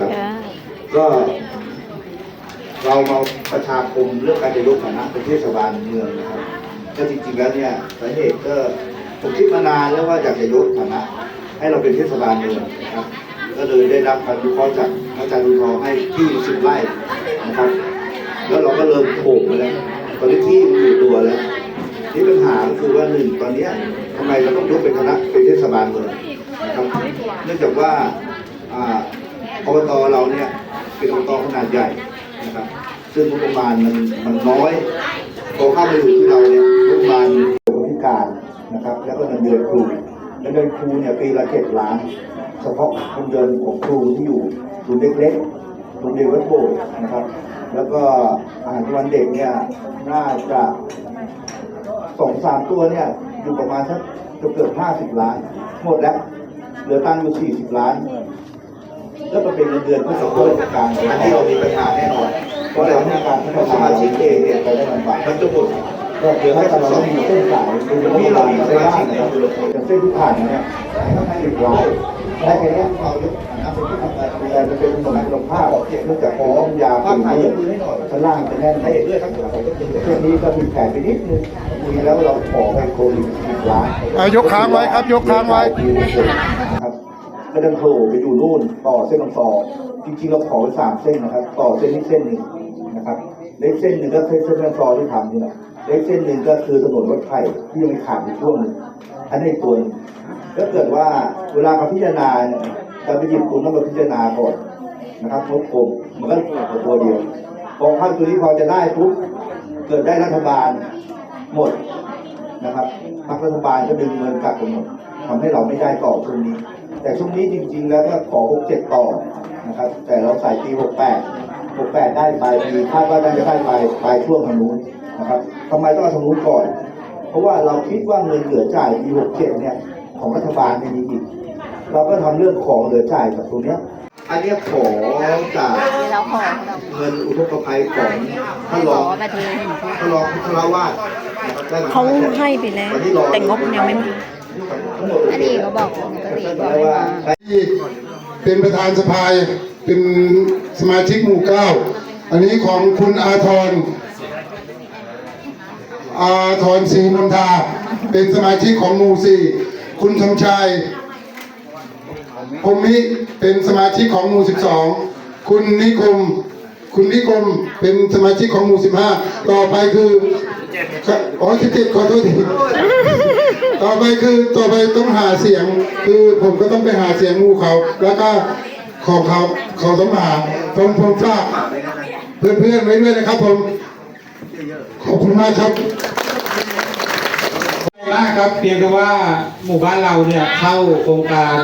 ครับค่ะก็เรามาประชาคมเรื่องการจะยกฐานะเป็นเทศบาลเมืองนะครับก็จริงๆแล้วเนี่ยสาเหตุก็ผมคิดมานานแล้วว่าอยากจะยกฐานะให้เราเป็นเทศบาลเมืองนะครับ ก็เลยได้รับการวิเคราะห์จากอาจารย์ดุลทองให้ที่สิบไร่นะครับ แล้วเราก็เริ่มโขกไปแล้วตอนนี้ที่มันอยู่ตัวแล้วนี่ปัญหาก็คือว่าหนึ่งตอนเนี้ยทำไมเราต้องยกเป็นคณะเป็นเทศบาลเมืองนะครับ เนื่องจากว่า อบตเราเนี่ยเป็นอบตขนาดใหญ่นะครับ ซึ่งงบประมาณมันมันน้อยพอเข้ามาอยู่ที่เราเนี่ยงบประมาณคนพิการนะครับ แล้วก็เงินเดือนครูเงินเดือนครูเนี่ยปีละเจ็ดล้าน เฉพาะเงินเดือนของครูที่อยู่ศูนย์เล็กๆโรงเรียนวัดโบสถ์นะครับ แล้วก็อาหารวันเด็กเนี่ยน่าจะสองสามตัวเนี่ยอยู่ประมาณสักเกือบเกือบห้าสิบล้าน หมดแล้วเหลือตังค์อยู่สี่สิบล้าน แล้วก็เป็นเงินเดือนผู้สังคมการอันนี้เรามีปัญหาแน่นอน เพราะเราต้องการพัฒนาสมาชิกเองเนี่ยไปได้ลำบากมันจะหมดก็เดี๋ยวให้เราต้องมีเส้นสายดูที่เรามีสมาชิกนะครับอย่างเส้นที่ผ่านเนี่ยสิบล้านได้แค่เนี้ยเรายกฐานะเป็นผู้ทำงานดูแลจะเป็นสมัครลงภาพเนื่องจากพร้อมยาเป็นมือชั้นล่างจะแน่นให้ด้วยครับเส้นนี้ก็มีแผลไปนิดนึงมีแล้วเราขอไปโควิดสิบล้านยกค้างไว้ครับยกค้างไว้ นะครับก็เดินโผล่ไปอยู่นู่น ต่อเส้นลำต่อจริงๆเราขอไปสามเส้นนะครับ ต่อเส้นนี้เส้นหนึ่งนะครับเล็กเส้นหนึ่งก็เส้นเส้นลำต่อที่ทำนี่แหละเล็กเส้นหนึ่งก็คือถนนรถไฟที่ยังไม่ขาดอยู่ช่วงนึงอันนี้ตัวหนึ่งถ้าเกิดว่าเวลาเขาพิจารณาเนี่ยการไปหยิบคุณต้องมาพิจารณาก่อนนะครับงบกลมมันก็ตัวเดียวพอเข้าตัวนี้พอจะได้ปุ๊บเกิดได้รัฐบาลหมดนะครับพรรครัฐบาลก็ดึงเงินกลับไปหมดทำให้เราไม่ได้ต่อช่วงนี้ แต่ช่วงนี้จริง ๆ แล้วก็ขอ 67 ต่อนะครับ แต่เราใส่ปี 68 68 ได้ปลายปีคาดว่าน่าจะได้ปลายปลายช่วงทางนู้นนะครับทำไมต้องเอาทางนู้นก่อน เพราะว่าเราคิดว่าเงินเหลือจ่ายปี 67 เนี่ย ของรัฐบาลไม่มีอีก เราก็ทำเรื่องของเหลือจ่ายจากตรงเนี้ยอันเนี้ยขอจากที่เราขอของเราเงินอุทกภัยของท่านขรอองประเทศท่านรองพุทธราวาสนะครับได้มเขาให้ไปแล้วแต่งบยังไม่มา อันนี้เขาบอกปกติบอกให้มาที่เป็นประธานสภาเป็นสมาชิกหมู่เก้าอันนี้ของคุณอาทรอาทรศรีมนทาเป็นสมาชิกของหมู่สี่คุณชมชายพรหมิเป็นสมาชิกของหมู่สิบสองคุณนิคม คุณนิคมเป็นสมาชิกของหมู่สิบห้าต่อไปคืออ๋อสิบเจ็ดขอโทษที ต่อไปคือต่อไปต้องหาเสียง คือผมก็ต้องไปหาเสียงงูเขา แล้วก็ของเขาเขาต้องมาหาผมผมฝากเพื่อนๆไว้ด้วยนะครับผมขอบคุณมากครับมากครับเพียงแต่ว่าหมู่บ้านเราเนี่ยเข้าโครงการ